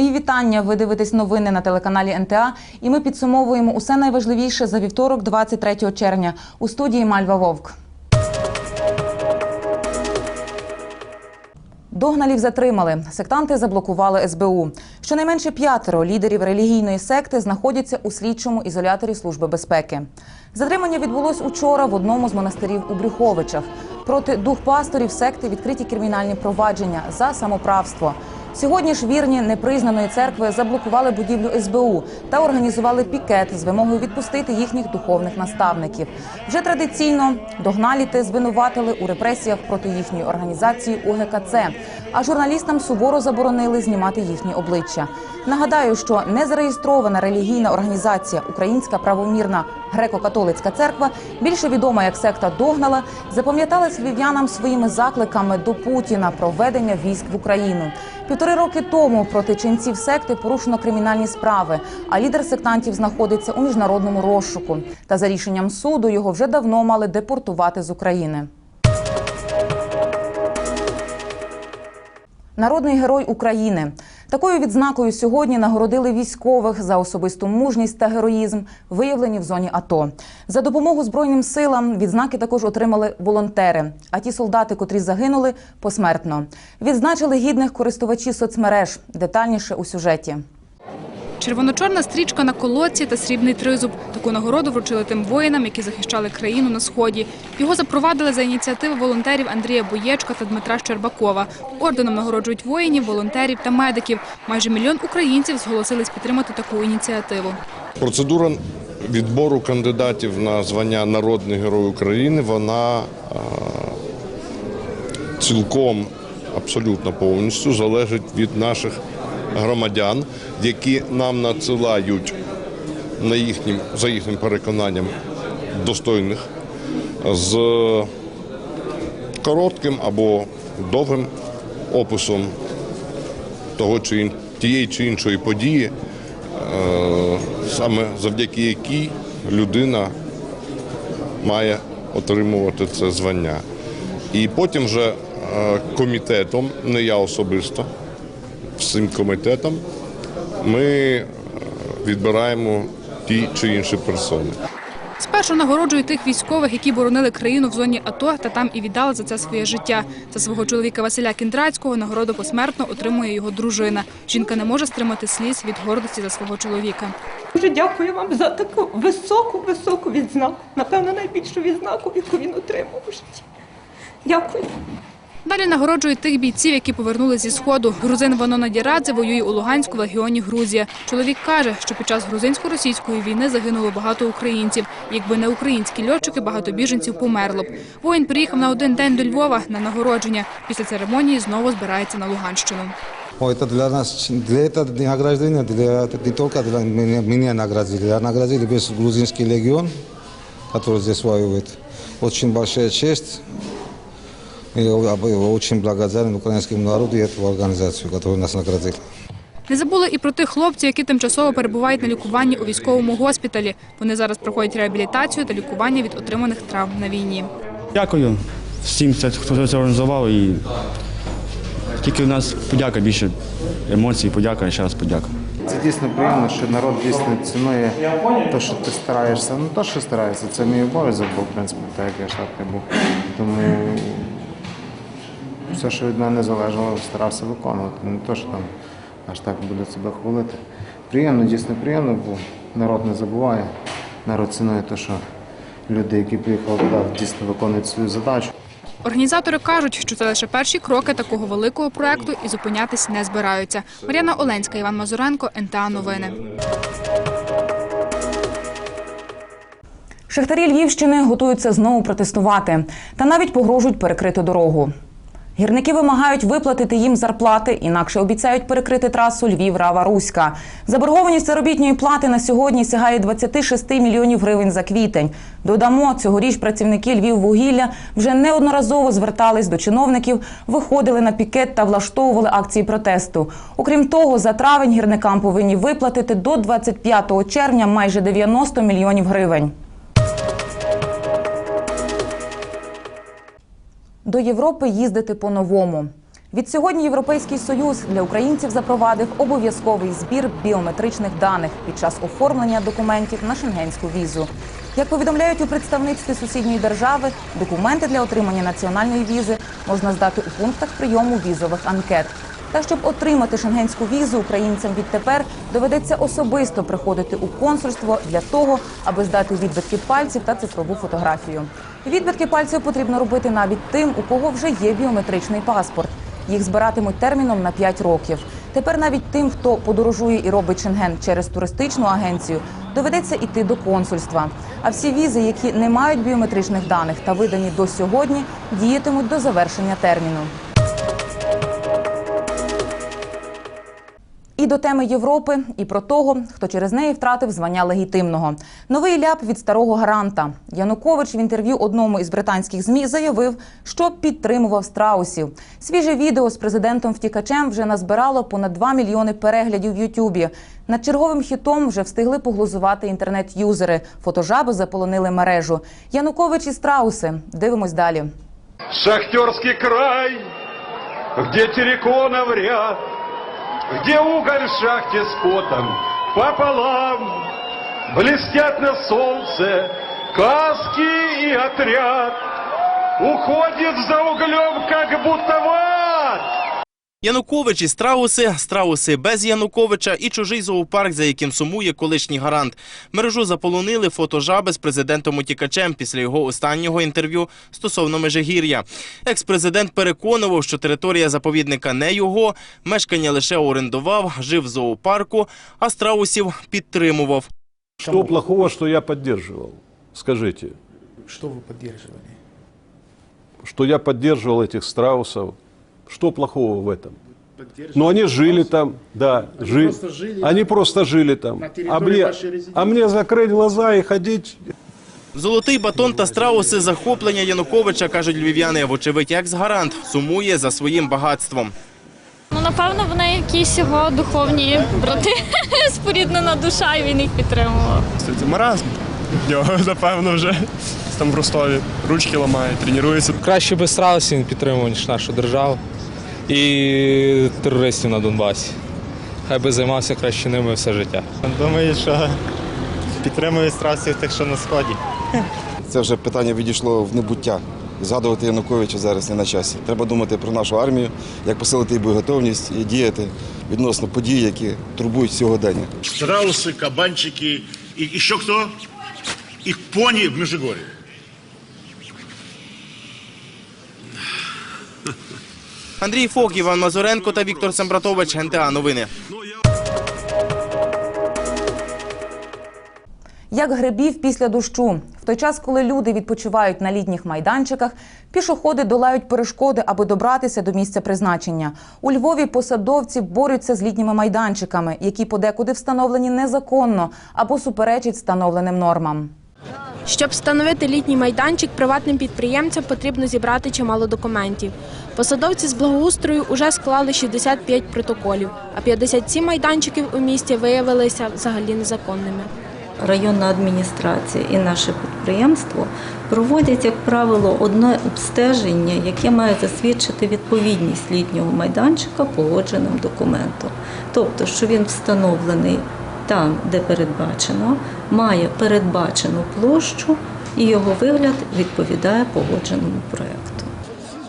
Мої вітання. Ви дивитесь новини на телеканалі НТА. І ми підсумовуємо усе найважливіше за вівторок, 23 червня. У студії Мальва Вовк. Догналів затримали. Сектанти заблокували СБУ. Щонайменше п'ятеро лідерів релігійної секти знаходяться у слідчому ізоляторі Служби безпеки. Затримання відбулось учора в одному з монастирів у Брюховичах. Проти двох пасторів секти відкриті кримінальні провадження за самоправство. Сьогодні ж вірні непризнаної церкви заблокували будівлю СБУ та організували пікет з вимогою відпустити їхніх духовних наставників. Вже традиційно догналіти звинуватили у репресіях проти їхньої організації УГКЦ, а журналістам суворо заборонили знімати їхні обличчя. Нагадаю, що незареєстрована релігійна організація Українська правомірна греко-католицька церква, більше відома як секта Догнала, запам'яталась львів'янам своїми закликами до Путіна про введення військ в Україну. Півтори роки тому проти ченців секти порушено кримінальні справи, а лідер сектантів знаходиться у міжнародному розшуку. Та за рішенням суду його вже давно мали депортувати з України. Народний герой України такою відзнакою сьогодні нагородили військових за особисту мужність та героїзм, виявлені в зоні АТО. За допомогу збройним силам відзнаки також отримали волонтери. А ті солдати, котрі загинули, посмертно відзначили гідних користувачі соцмереж. Детальніше у сюжеті. Червоно-чорна стрічка на колодці та срібний тризуб. Таку нагороду вручили тим воїнам, які захищали країну на сході. Його запровадили за ініціативи волонтерів Андрія Боєчка та Дмитра Щербакова. Орденом нагороджують воїнів, волонтерів та медиків. Майже мільйон українців зголосились підтримати таку ініціативу. Процедура відбору кандидатів на звання Народний Герой України, вона цілком, абсолютно повністю залежить від наших громадян, які нам надсилають на їхнім, за їхнім переконанням достойних з коротким або довгим описом того чи тієї чи іншої події, е, саме завдяки якій людина має отримувати це звання. І потім вже е, комітетом, не я особисто, всім комітетом, ми е, відбираємо ті чи інші персони. Спершу нагороджують тих військових, які боронили країну в зоні АТО та там і віддали за це своє життя. За свого чоловіка Василя Кіндрацького нагороду посмертно отримує його дружина. Жінка не може стримати сліз від гордості за свого чоловіка. Дуже дякую вам за таку високу, високу відзнаку. Напевно, найбільшу відзнаку, яку він отримав у житті. Дякую. Далі нагороджують тих бійців, які повернули зі сходу. Грузин Ванона Дірадзе воює у Луганську в легіоні Грузія. Чоловік каже, що під час грузинсько-російської війни загинуло багато українців. Якби не українські льотчики, багато біженців померло б. Воїн приїхав на один день до Львова на нагородження. Після церемонії знову збирається на Луганщину. О, это для нас, для этого награждения, для, это не только для меня, меня наградили, а наградили весь грузинский легион, который здесь воюет. Очень большая честь. И я очень благодарен украинскому народу и эту организацию, которая нас наградила. Не забули і про тих хлопців, які тимчасово перебувають на лікуванні у військовому госпіталі. Вони зараз проходять реабілітацію та лікування від отриманих травм на війні. Дякую всім, хто це організував. І тільки в нас подяка більше емоцій, подяка і ще раз подяка. Це дійсно приємно, що народ дійсно цінує те, що ти стараєшся. Ну то, що стараєшся, це мій обов'язок був, в принципі, так як я штатний був. Тому все, що від мене залежало, старався виконувати. Не то, що там аж так буде себе хвалити. Приємно, дійсно приємно, бо народ не забуває. Народ цінує те, що люди, які приїхали туди, дійсно виконують свою задачу. Організатори кажуть, що це лише перші кроки такого великого проекту і зупинятись не збираються. Мар'яна Оленська, Іван Мазуренко, НТА Новини. Шахтарі Львівщини готуються знову протестувати та навіть погрожують перекрити дорогу. Гірники вимагають виплатити їм зарплати, інакше обіцяють перекрити трасу Львів Рава Руська. Заборгованість заробітної плати на сьогодні сягає 26 мільйонів гривень за квітень. Додамо, цьогоріч працівники Львіввугілля вже неодноразово звертались до чиновників, виходили на пікет та влаштовували акції протесту. Окрім того, за травень гірникам повинні виплатити до 25 червня майже 90 мільйонів гривень. До Європи їздити по-новому. Відсьогодні Європейський Союз для українців запровадив обов'язковий збір біометричних даних під час оформлення документів на шенгенську візу. Як повідомляють у представництві сусідньої держави, документи для отримання національної візи можна здати у пунктах прийому візових анкет. Та щоб отримати шенгенську візу, українцям відтепер доведеться особисто приходити у консульство для того, аби здати відбитки пальців та цифрову фотографію. Відбитки пальців потрібно робити навіть тим, у кого вже є біометричний паспорт. Їх збиратимуть терміном на 5 років. Тепер навіть тим, хто подорожує і робить шенген через туристичну агенцію, доведеться йти до консульства. А всі візи, які не мають біометричних даних та видані до сьогодні, діятимуть до завершення терміну. До теми Європи, і про того, хто через неї втратив звання легітимного. Новий ляп від старого гаранта. Янукович в інтерв'ю одному із британських змі заявив, що підтримував страусів. Свіже відео з президентом втікачем вже назбирало понад 2 мільйони переглядів в Ютубі. Над черговим хітом вже встигли поглузувати інтернет-юзери. Фотожаби заполонили мережу. Янукович і страуси. Дивимось далі. Шахтерский край, где терриконов ряд, где уголь в шахте с потом пополам, блестят на солнце каски и отряд, уходит за углем, как будто в ад. Янукович і страуси, страуси без Януковича і чужий зоопарк, за яким сумує колишній гарант. Мережу заполонили фотожаби з президентом утікачем після його останнього інтерв'ю стосовно Межигір'я. Екс-президент переконував, що територія заповідника не його, мешкання лише орендував, жив в зоопарку, а страусів підтримував. Что плохого, что я поддерживал? Скажите. Что вы поддерживали? Что я поддерживал этих страусов. Что плохого в этом? Ну, они жили там, да, жили. просто жили Они просто жили там. А мне, а мне закрыть глаза и ходить Золотий батон та страуси захоплення Януковича, кажуть львів'яни, вочевидь, екс-гарант, сумує за своїм багатством. Ну, напевно, вони якісь його духовні брати, споріднена душа, і він їх підтримував. Це маразм. Його, напевно, вже там в Ростові ручки ламає, тренується. Краще би страусів він підтримував, ніж нашу державу і терористів на Донбасі. Хай би займався краще ними все життя. Думаю, що підтримує страусів тих, що на сході. Це вже питання відійшло в небуття. Згадувати Януковича зараз не на часі. Треба думати про нашу армію, як посилити її боєготовність і діяти відносно подій, які турбують сьогодення. Страусы, кабанчики и еще кто? И пони в Межигорье. Андрій Фок, Іван Мазуренко та Віктор Сембратович, НТА Новини. Як грибів після дощу. В той час, коли люди відпочивають на літніх майданчиках, пішоходи долають перешкоди, аби добратися до місця призначення. У Львові посадовці борються з літніми майданчиками, які подекуди встановлені незаконно або суперечать встановленим нормам. Щоб встановити літній майданчик, приватним підприємцям потрібно зібрати чимало документів. Посадовці з благоустрою уже склали 65 протоколів, а 57 майданчиків у місті виявилися взагалі незаконними. районна адміністрація і наше підприємство проводять, як правило, одне обстеження, яке має засвідчити відповідність літнього майданчика погодженим документом. Тобто, що він встановлений там, де передбачено, має передбачену площу і його вигляд відповідає погодженому проєкту.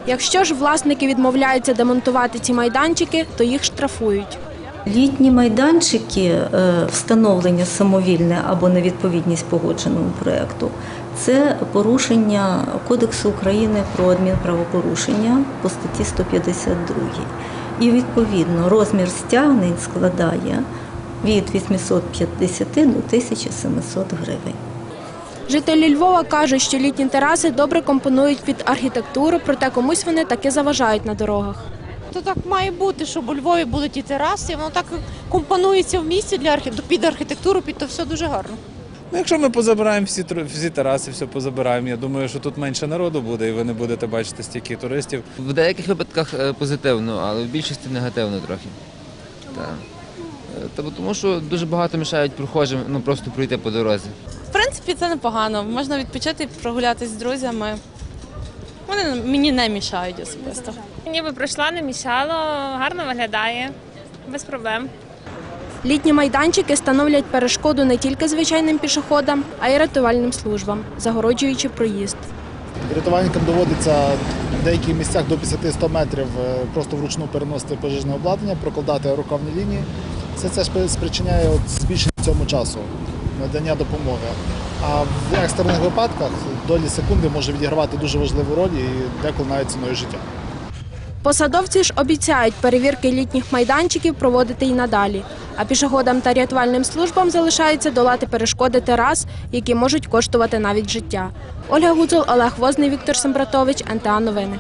Якщо ж власники відмовляються демонтувати ці майданчики, то їх штрафують. Літні майданчики, е, встановлення самовільне або невідповідність погодженому проєкту – це порушення Кодексу України про адмінправопорушення по статті 152. І відповідно розмір стягнень складає від 850 до 1700 гривень. Жителі Львова кажуть, що літні тераси добре компонують під архітектуру, проте комусь вони таки заважають на дорогах. То так має бути, щоб у Львові були ті тераси, воно так компонується в місті для архі... під архітектуру, під то все дуже гарно. Ну, якщо ми позабираємо всі, всі тераси, все позабираємо, я думаю, що тут менше народу буде, і ви не будете бачити стільки туристів. В деяких випадках е, позитивно, але в більшості негативно трохи. Так. Бо Тому що дуже багато мішають прохожим ну, просто пройти по дорозі. В принципі, це непогано. Можна відпочити, прогулятися з друзями. Вони мені не мішають особисто. Ніби пройшла, не мішало, гарно виглядає, без проблем. Літні майданчики становлять перешкоду не тільки звичайним пішоходам, а й рятувальним службам, загороджуючи проїзд. Рятувальникам доводиться в деяких місцях до 50-100 метрів е, просто вручну переносити пожежне обладнання, прокладати рукавні лінії. Це спри- спричиняє от збільшення цьому часу надання допомоги. А в екстрених випадках долі секунди може відігравати дуже важливу роль і деколи навіть ціною життя. Посадовці ж обіцяють перевірки літніх майданчиків проводити й надалі. А пішоходам та рятувальним службам залишається долати перешкоди терас, які можуть коштувати навіть життя. Ольга Гуцул, Олег Возний, Віктор Сембратович, НТА Новини.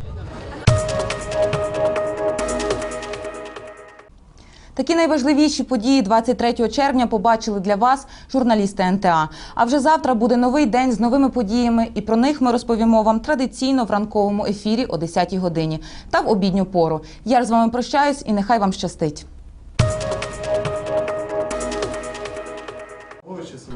Такі найважливіші події 23 червня побачили для вас журналісти НТА. А вже завтра буде новий день з новими подіями, і про них ми розповімо вам традиційно в ранковому ефірі о 10 годині та в обідню пору. Я з вами прощаюсь і нехай вам щастить.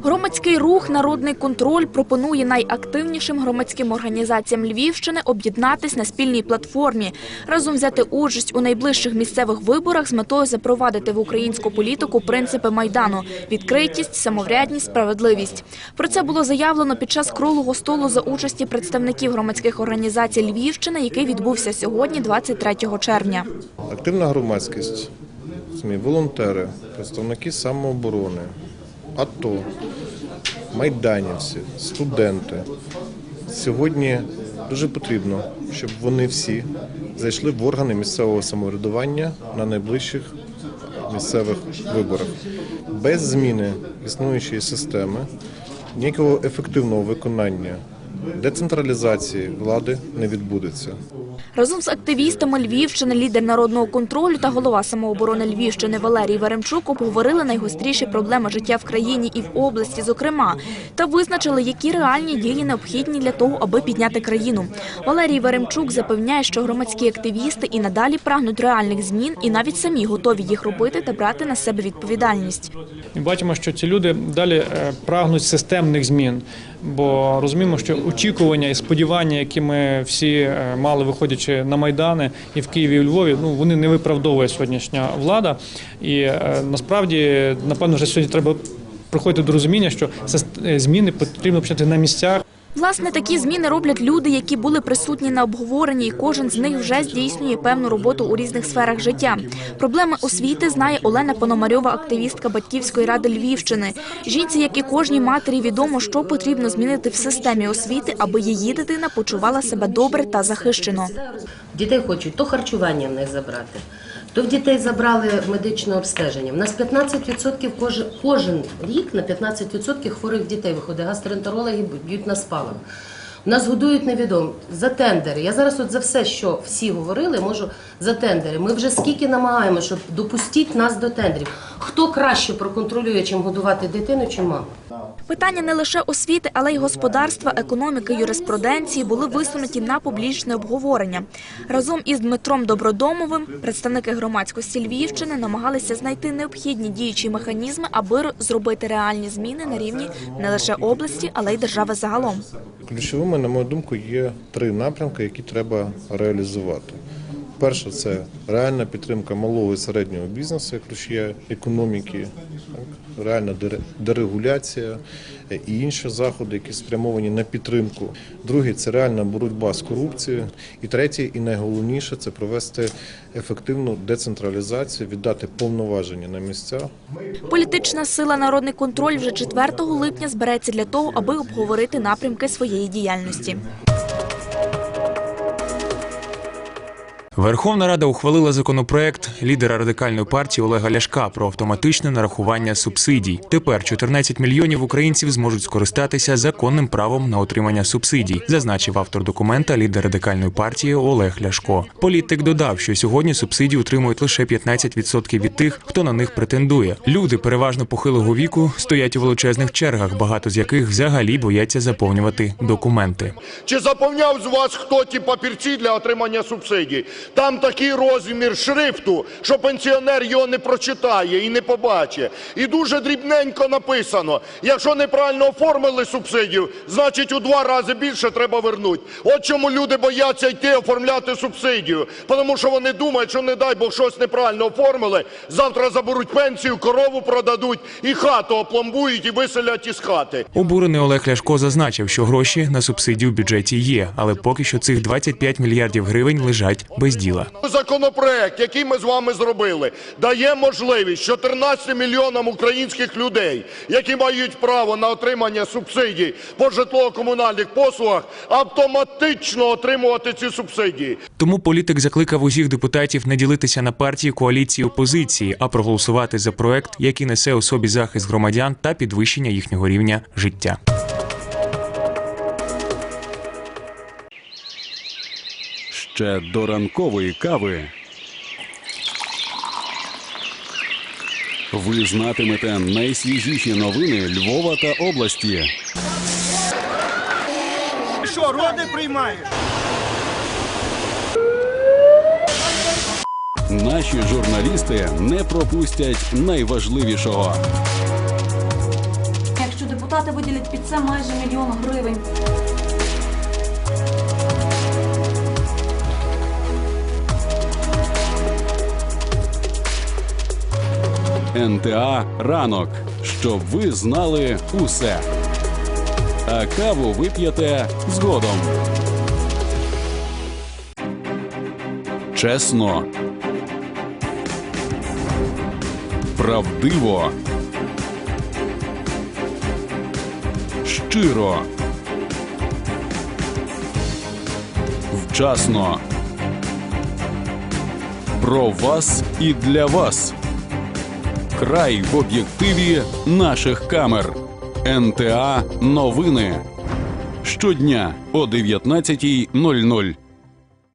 Громадський рух Народний контроль пропонує найактивнішим громадським організаціям Львівщини об'єднатись на спільній платформі, разом взяти участь у найближчих місцевих виборах з метою запровадити в українську політику принципи майдану: відкритість, самоврядність, справедливість. Про це було заявлено під час круглого столу за участі представників громадських організацій Львівщини, який відбувся сьогодні, 23 червня. Активна громадськість, волонтери, представники самооборони, АТО, майданівці, студенти. Сьогодні дуже потрібно, щоб вони всі зайшли в органи місцевого самоврядування на найближчих місцевих виборах. Без зміни існуючої системи, ніякого ефективного виконання децентралізації влади не відбудеться. Разом з активістами Львівщини, лідер народного контролю та голова самооборони Львівщини Валерій Веремчук обговорили найгостріші проблеми життя в країні і в області, зокрема, та визначили, які реальні дії необхідні для того, аби підняти країну. Валерій Веремчук запевняє, що громадські активісти і надалі прагнуть реальних змін, і навіть самі готові їх робити та брати на себе відповідальність. І бачимо, що ці люди далі е, прагнуть системних змін, бо розуміємо, що очікування і сподівання, які ми всі е, мали виходячи на майдани і в Києві і у Львові, ну вони не виправдовує сьогоднішня влада. І е, насправді, напевно, вже сьогодні треба приходити до розуміння, що е, зміни потрібно почати на місцях. Власне, такі зміни роблять люди, які були присутні на обговоренні, і кожен з них вже здійснює певну роботу у різних сферах життя. Проблеми освіти знає Олена Пономарьова, активістка батьківської ради Львівщини. Жінці, як і кожній матері, відомо, що потрібно змінити в системі освіти, аби її дитина почувала себе добре та захищено. Дітей хочуть то харчування в них забрати, то в дітей забрали медичне обстеження. У нас 15% кожен, кожен рік на 15% хворих дітей виходить. Гастроентерологи б'ють на спалах. Нас годують невідомо за тендери. Я зараз от за все, що всі говорили, можу за тендери. Ми вже скільки намагаємося, щоб допустіть нас до тендерів. Хто краще проконтролює, чим годувати дитину, чи маму? Питання не лише освіти, але й господарства, економіки, юриспруденції були висунуті на публічне обговорення. Разом із Дмитром Добродомовим представники громадськості Львівщини намагалися знайти необхідні діючі механізми, аби зробити реальні зміни на рівні не лише області, але й держави загалом. На мою думку, є три напрямки, які треба реалізувати. Перше це реальна підтримка малого і середнього бізнесу, як рушія економіки, реальна дерегуляція і інші заходи, які спрямовані на підтримку. Другий це реальна боротьба з корупцією. І третій, і найголовніше це провести ефективну децентралізацію, віддати повноваження на місця Політична сила Народний контроль вже 4 липня збереться для того, аби обговорити напрямки своєї діяльності. Верховна Рада ухвалила законопроект лідера радикальної партії Олега Ляшка про автоматичне нарахування субсидій. Тепер 14 мільйонів українців зможуть скористатися законним правом на отримання субсидій, зазначив автор документа лідер радикальної партії Олег Ляшко. Політик додав, що сьогодні субсидії отримують лише 15% від тих, хто на них претендує. Люди переважно похилого віку стоять у величезних чергах, багато з яких взагалі бояться заповнювати документи. Чи заповняв з вас хто ті папірці для отримання субсидій? Там такий розмір шрифту, що пенсіонер його не прочитає і не побачить. І дуже дрібненько написано: якщо неправильно оформили субсидію, значить у два рази більше треба вернути. От чому люди бояться йти оформляти субсидію, тому що вони думають, що не дай Бог щось неправильно оформили, завтра заберуть пенсію, корову продадуть і хату опломбують і виселять із хати. Обурений Олег Ляшко зазначив, що гроші на субсидію в бюджеті є, але поки що цих 25 мільярдів гривень лежать без діла. Законопроект, який ми з вами зробили, дає можливість 14 мільйонам українських людей, які мають право на отримання субсидій по житлово-комунальних послугах, автоматично отримувати ці субсидії. Тому політик закликав усіх депутатів не ділитися на партії, коаліції, опозиції, а проголосувати за проект, який несе у собі захист громадян та підвищення їхнього рівня життя. Ще до ранкової кави. Ви знатимете найсвіжіші новини Львова та області. Що, роди приймаєш? Наші журналісти не пропустять найважливішого. Якщо депутати виділять під це майже мільйон гривень. НТА Ранок. Щоб ви знали усе. А каву вип'єте згодом. Чесно. Правдиво. Щиро. Вчасно. Про вас і для вас. Край в об'єктиві наших камер. НТА Новини. Щодня о 19.00.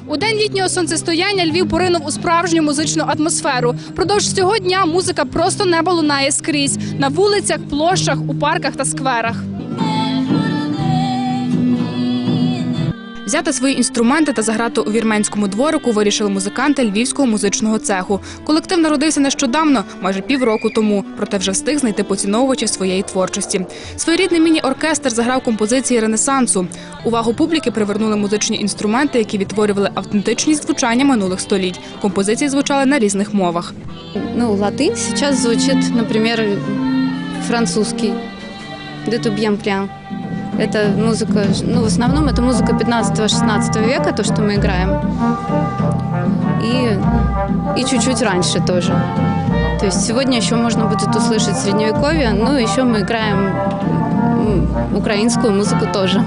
У день літнього сонцестояння Львів поринув у справжню музичну атмосферу. Продовж цього дня музика просто небо лунає скрізь на вулицях, площах, у парках та скверах. Взяти свої інструменти та заграти у вірменському дворику вирішили музиканти львівського музичного цеху. Колектив народився нещодавно, майже півроку тому, проте вже встиг знайти поціновувача своєї творчості. Своєрідний міні-оркестр заграв композиції Ренесансу. Увагу публіки привернули музичні інструменти, які відтворювали автентичність звучання минулих століть. Композиції звучали на різних мовах. Ну, латынь сейчас звучит, например, французский. «De tout bien prend». Это музыка, ну, в основном это музыка 15-16 века, то, что мы играем. И, и чуть-чуть раньше тоже. То есть сегодня еще можно будет услышать средневековье, ну, еще мы играем м, украинскую музыку тоже.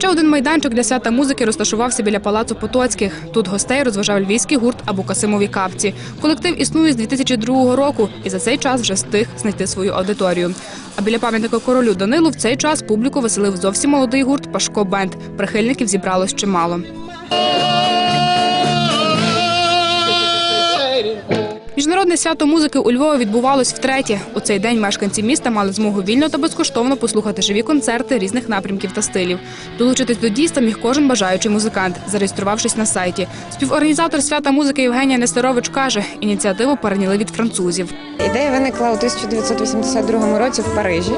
Ще один майданчик для свята музики розташувався біля палацу Потоцьких. Тут гостей розважав львівський гурт або Касимові капці. Колектив існує з 2002 року і за цей час вже встиг знайти свою аудиторію. А біля пам'ятника королю Данилу в цей час публіку веселив зовсім молодий гурт Пашко Бенд. Прихильників зібралось чимало. Міжнародне свято музики у Львові відбувалось втретє. У цей день мешканці міста мали змогу вільно та безкоштовно послухати живі концерти різних напрямків та стилів. Долучитись до дійства міг кожен бажаючий музикант, зареєструвавшись на сайті. Співорганізатор свята музики Євгенія Нестерович каже, ініціативу перейняли від французів. Ідея виникла у 1982 році в Парижі,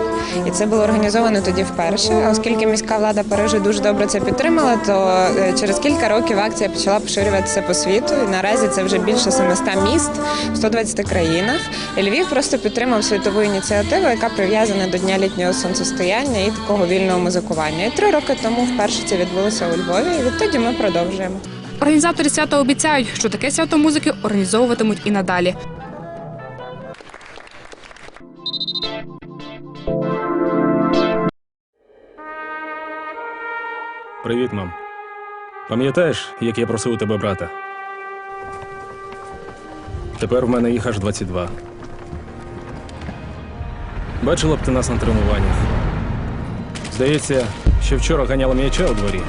і це було організовано тоді вперше. Оскільки міська влада Парижу дуже добре це підтримала, то е, через кілька років акція почала поширюватися по світу. І наразі це вже більше 700 міст в 120 країнах. Львів просто підтримав світову ініціативу, яка прив'язана до дня літнього сонцестояння і такого вільного музикування. І три роки тому вперше це відбулося у Львові. І відтоді ми продовжуємо. Організатори свята обіцяють, що таке свято музики організовуватимуть і надалі. Привіт, мам. Пам'ятаєш, як я просив у тебе брата? Тепер в мене їх аж 22. Бачила б ти нас на тренуваннях. Здається, ще вчора ганяла м'яча у дворі.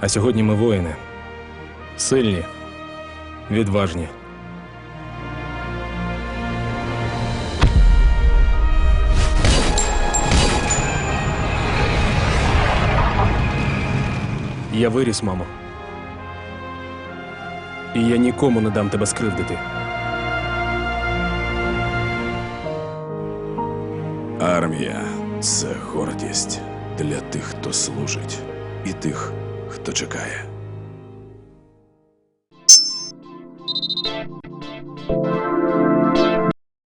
А сьогодні ми воїни. Сильні, відважні. Я виріс, мамо. І я нікому не дам тебе скривдити. Армія це гордість для тих, хто служить, і тих, хто чекає.